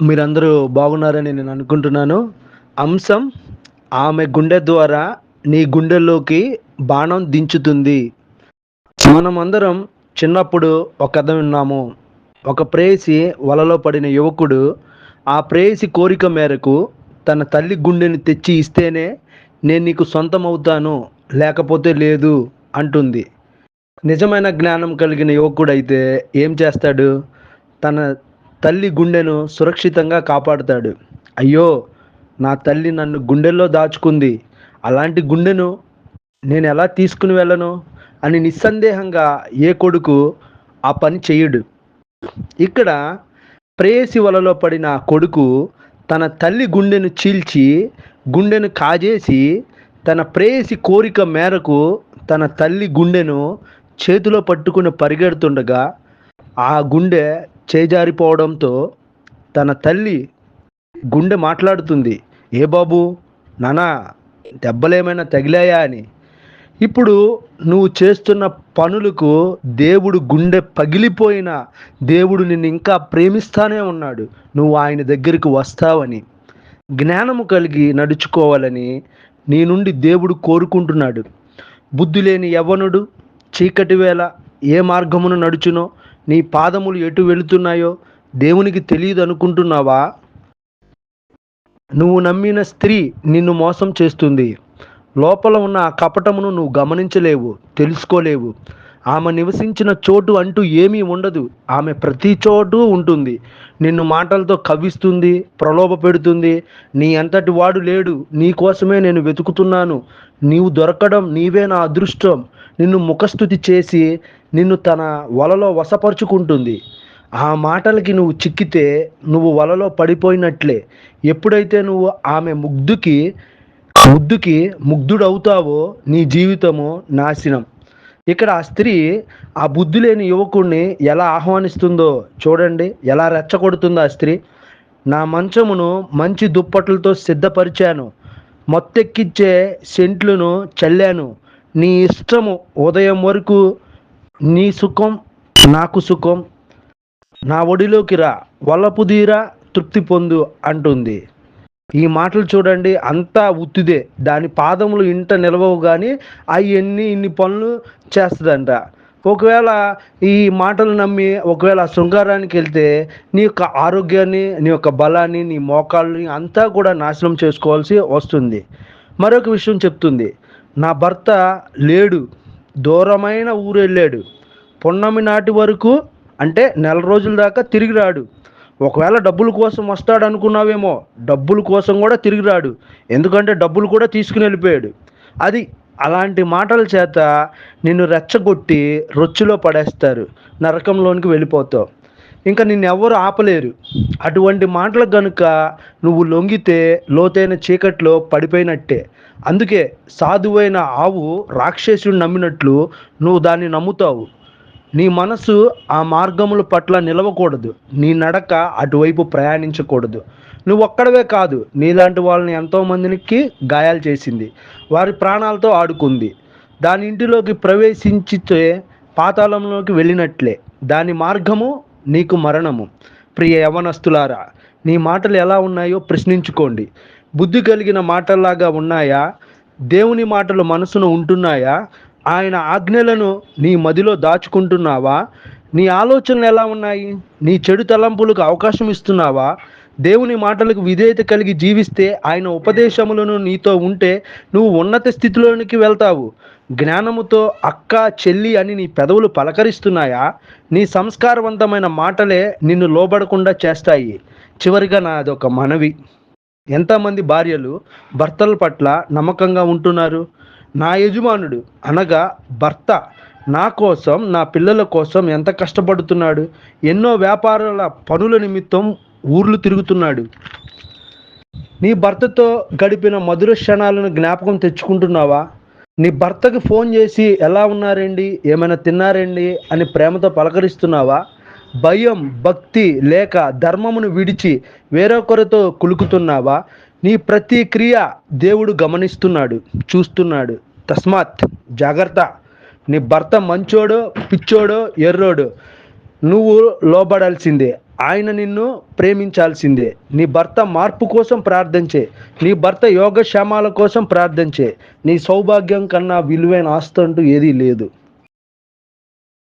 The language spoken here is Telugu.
మీరందరూ బాగున్నారని నేను అనుకుంటున్నాను. అంశం ఆమె గుండె ద్వారా నీ గుండెల్లోకి బాణం దించుతుంది. మనమందరం చిన్నప్పుడు ఒక కథ విన్నాము. ఒక ప్రేయసి వలలో పడిన యువకుడు ఆ ప్రేయసి కోరిక మేరకు తన తల్లి గుండెని తెచ్చి ఇస్తేనే నేను నీకు సొంతం అవుతాను లేకపోతే లేదు అంటుంది. నిజమైన జ్ఞానం కలిగిన యువకుడైతే ఏం చేస్తాడు? తన తల్లి గుండెను సురక్షితంగా కాపాడుతాడు. అయ్యో నా తల్లి నన్ను గుండెల్లో దాచుకుంది. అలాంటి గుండెను నేను ఎలా తీసుకుని వెళ్ళను? అని నిస్సందేహంగా ఏ కొడుకు ఆ పని చేయడు. ఇక్కడ ప్రేయసి వలలో పడిన కొడుకు తన తల్లి గుండెను చీల్చి గుండెను కాజేసి తన ప్రేయసి కోరిక మేరకు తన తల్లి గుండెను చేతిలో పట్టుకుని పరిగెడుతుండగా ఆ గుండె చేజారిపోవడంతో తన తల్లి గుండె మాట్లాడుతుంది. ఏ బాబు నానా దెబ్బలేమైనా తగిలాయా అని. ఇప్పుడు నువ్వు చేస్తున్న పనులకు దేవుడు గుండె పగిలిపోయిన దేవుడు నిన్ను ఇంకా ప్రేమిస్తానే ఉన్నాడు. నువ్వు ఆయన దగ్గరికి వస్తావని. జ్ఞానము కలిగి నడుచుకోవాలని నీ నుండి దేవుడు కోరుకుంటున్నాడు. బుద్ధి లేని యవ్వనుడు చీకటి వేళ ఏ మార్గమును నడుచునో నీ పాదములు ఎటు వెళుతున్నాయో దేవునికి తెలియదు అనుకుంటున్నావా నువ్వు నమ్మిన స్త్రీ నిన్ను మోసం చేస్తుంది. లోపల ఉన్న ఆ కపటమును నువ్వు గమనించలేవు తెలుసుకోలేవు. ఆమె నివసించిన చోటు అంటూ ఏమీ ఉండదు. ఆమె ప్రతి చోటు ఉంటుంది. నిన్ను మాటలతో కవ్విస్తుంది ప్రలోభ పెడుతుంది. నీ అంతటి వాడు లేడు. నీ కోసమే నేను వెతుకుతున్నాను. నీవు దొరకడం నీవే నా అదృష్టం. నిన్ను ముఖస్థుతి చేసి నిన్ను తన వలలో వశపరుచుకుంటుంది. ఆ మాటలకి నువ్వు చిక్కితే నువ్వు వలలో పడిపోయినట్లే. ఎప్పుడైతే నువ్వు ఆమె ముగ్ధుకి ముద్దుకి ముగ్ధుడవుతావో నీ జీవితము నాశనం. ఇక్కడ ఆ స్త్రీ ఆ బుద్ధి లేని యువకుణ్ణి ఎలా ఆహ్వానిస్తుందో చూడండి ఎలా రెచ్చగొడుతుందో ఆ స్త్రీ. నా మంచమును మంచి దుప్పట్లతో సిద్ధపరిచాను. మొత్తెక్కిచ్చే సెంట్లను చల్లాను. నీ ఇష్టము ఉదయం వరకు నీ సుఖం నాకు సుఖం. నా ఒడిలోకి రా వల్లపుదీరా తృప్తి పొందు అంటుంది. ఈ మాటలు చూడండి అంతా ఉత్తిదే. దాని పాదములు ఇంట నిలవవు కానీ అవి ఎన్ని ఇన్ని పనులు చేస్తుందంట. ఒకవేళ ఈ మాటలు నమ్మి ఒకవేళ శృంగారానికి వెళ్తే నీ యొక్క ఆరోగ్యాన్ని నీ యొక్క బలాన్ని నీ మోకాళ్ళని అంతా కూడా నాశనం చేసుకోవాల్సి వస్తుంది. మరొక విషయం చెప్తుంది. నా భర్త లేడు. దూరమైన ఊరు వెళ్ళాడు పున్నమి నాటి వరకు అంటే నెల రోజుల దాకా తిరిగి రాడు. ఒకవేళ డబ్బుల కోసం వస్తాడు అనుకున్నావేమో డబ్బుల కోసం కూడా తిరిగి రాడు. ఎందుకంటే డబ్బులు కూడా తీసుకుని వెళ్ళిపోయాడు. అది అలాంటి మాటల చేత నిన్ను రెచ్చగొట్టి రొచ్చులో పడేస్తారు. నరకంలోనికి వెళ్ళిపోతావు. ఇంకా నిన్ను ఎవరు ఆపలేరు. అటువంటి మాటలు కనుక నువ్వు లొంగితే లోతైన చీకట్లో పడిపోయినట్టే. అందుకే సాధువైన ఆవు రాక్షసుడు నమ్మినట్లు నువ్వు దాన్ని నమ్ముతావు. నీ మనసు ఆ మార్గముల పట్ల నిలవకూడదు. నీ నడక అటువైపు ప్రయాణించకూడదు. నువ్వు ఒక్కడవే కాదు నీలాంటి వాళ్ళని ఎంతోమందికి గాయాలు చేసింది. వారి ప్రాణాలతో ఆడుకుంది. దాని ఇంటిలోకి ప్రవేశించితే పాతాళంలోకి వెళ్ళినట్లే. దాని మార్గము నీకు మరణము. ప్రియ యవనస్తులారా నీ మాటలు ఎలా ఉన్నాయో ప్రశ్నించుకోండి. బుద్ధి కలిగిన మాటల్లాగా ఉన్నాయా? దేవుని మాటలు మనసును ఉంటున్నాయా? ఆయన ఆజ్ఞలను నీ మదిలో దాచుకుంటున్నావా? నీ ఆలోచనలు ఎలా ఉన్నాయి? నీ చెడు తలంపులకు అవకాశం ఇస్తున్నావా? దేవుని మాటలకు విధేయత కలిగి జీవిస్తే ఆయన ఉపదేశములను నీతో ఉంటే నువ్వు ఉన్నత స్థితిలోనికి వెళ్తావు. జ్ఞానముతో అక్క చెల్లి అని నీ పెదవులు పలకరిస్తున్నాయా? నీ సంస్కారవంతమైన మాటలే నిన్ను లోబడకుండా చేస్తాయి. చివరిగా నాదొక మనవి. ఎంతమంది భార్యలు భర్తల పట్ల నమ్మకంగా ఉంటున్నారు? నా యజమానుడు అనగా భర్త నా కోసం నా పిల్లల కోసం ఎంత కష్టపడుతున్నాడు? ఎన్నో వ్యాపారాల పనుల నిమిత్తం ఊర్లు తిరుగుతున్నాడు. నీ భర్తతో గడిపిన మధుర క్షణాలను జ్ఞాపకం తెచ్చుకుంటున్నావా? నీ భర్తకి ఫోన్ చేసి ఎలా ఉన్నారండి? ఏమైనా తిన్నారండి? అని ప్రేమతో పలకరిస్తున్నావా? భయం భక్తి లేక ధర్మమును విడిచి వేరొకరితో కులుకుతున్నావా? నీ ప్రతి క్రియ దేవుడు గమనిస్తున్నాడు చూస్తున్నాడు. తస్మాత్ జాగ్రత్త. నీ భర్త మంచోడో పిచ్చోడో ఎర్రోడు. నువ్వు లోబడాల్సిందే. ఆయన నిన్ను ప్రేమించాల్సిందే. నీ భర్త మార్పు కోసం ప్రార్థించే. నీ భర్త యోగక్షేమాల కోసం ప్రార్థించే. నీ సౌభాగ్యం కన్నా విలువైన ఆస్తి అంటూ ఏదీ లేదు.